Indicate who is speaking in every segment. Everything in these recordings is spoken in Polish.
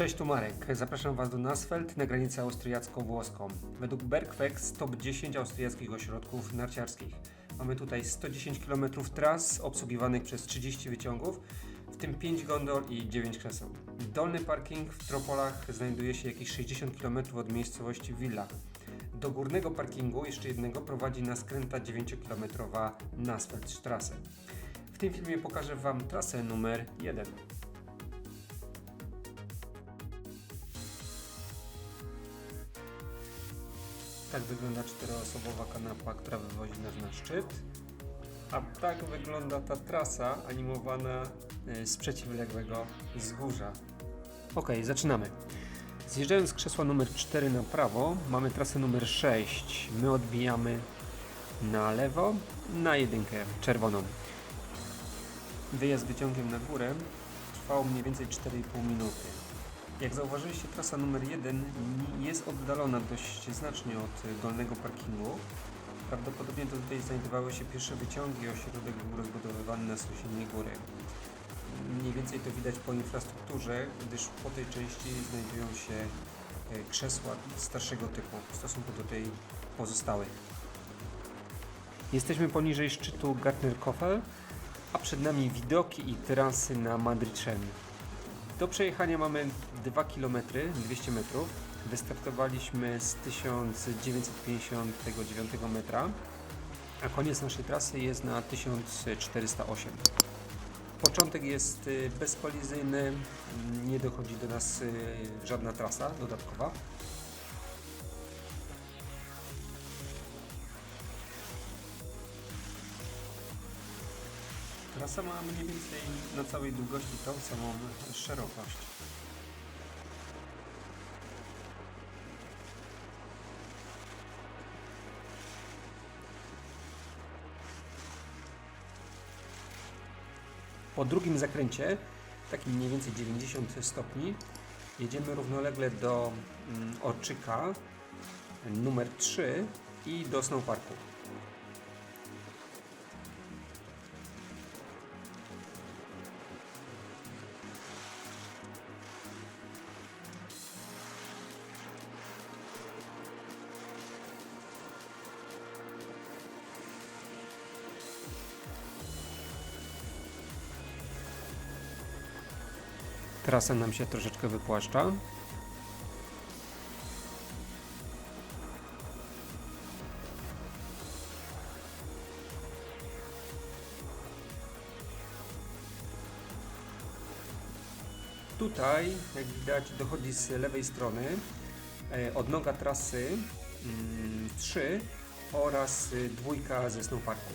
Speaker 1: Cześć, tu Marek. Zapraszam Was do Nasfeld na granicę austriacko-włoską. Według Bergfex top 10 austriackich ośrodków narciarskich. Mamy tutaj 110 km tras obsługiwanych przez 30 wyciągów, w tym 5 gondol i 9 krzeseł. Dolny parking w Tropolach znajduje się jakieś 60 km od miejscowości Villa. Do górnego parkingu, jeszcze jednego, prowadzi nas skręta 9-kilometrowa Nasfeldstrasse. W tym filmie pokażę Wam trasę numer 1. Tak wygląda czteroosobowa kanapa, która wywozi nas na szczyt. A tak wygląda ta trasa animowana y, z przeciwległego wzgórza. Ok, zaczynamy. Zjeżdżając z krzesła numer 4 na prawo, mamy trasę numer 6. My odbijamy na lewo, na jedynkę czerwoną. Wyjazd wyciągiem na górę trwał mniej więcej 4,5 minuty. Jak zauważyliście, trasa numer 1 jest oddalona dość znacznie od dolnego parkingu. Prawdopodobnie to tutaj znajdowały się pierwsze wyciągi, ośrodek był rozbudowywany na sąsiedniej góry. Mniej więcej to widać po infrastrukturze, gdyż po tej części znajdują się e, krzesła starszego typu w stosunku do tej pozostałych. Jesteśmy poniżej szczytu Gartnerkoffel, a przed nami widoki i trasy na Madryczen. Do przejechania mamy 2 km 200 metrów. Wystartowaliśmy z 1959 metra, a koniec naszej trasy jest na 1408. Początek jest y, bezkolizyjny, nie dochodzi do nas y, żadna trasa dodatkowa. Trasa ma mniej więcej na całej długości tą samą szerokość. Po drugim zakręcie, takim mniej więcej 90 stopni, jedziemy równolegle do mm, Orczyka numer 3 i do Snowparku. Trasa nam się troszeczkę wypłaszcza. Tutaj, jak widać, dochodzi z lewej strony e, odnoga trasy mm, 3 oraz y, dwójka ze snowparku.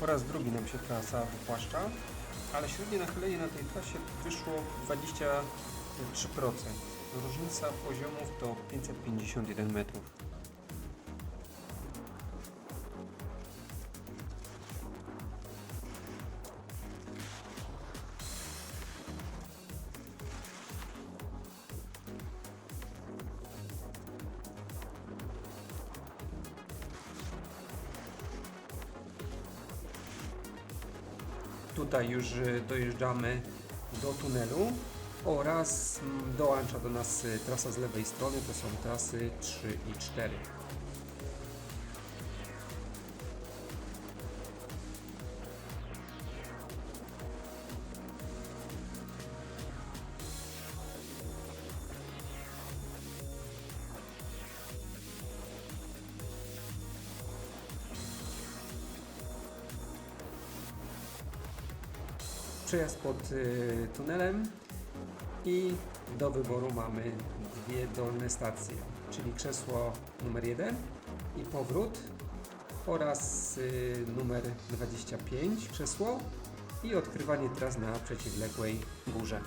Speaker 1: Po raz drugi nam się trasa wypłaszcza, ale średnie nachylenie na tej trasie wyszło 23%. Różnica poziomów to 551 metrów. Tutaj już y, dojeżdżamy do tunelu oraz mm, dołącza do nas y, trasa z lewej strony, to są trasy 3 i 4. Przejazd pod y, tunelem i do wyboru mamy dwie dolne stacje, czyli krzesło numer 1 i powrót oraz y, numer 25 krzesło i odkrywanie tras na przeciwległej górze.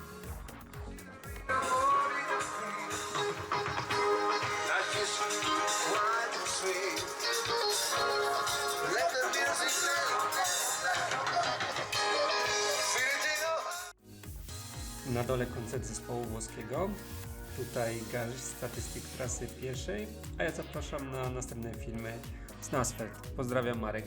Speaker 1: Na dole koncert zespołu włoskiego. tutaj garść statystyk trasy pieszej, a ja zapraszam na następne filmy z Nasfeld. Pozdrawiam Marek.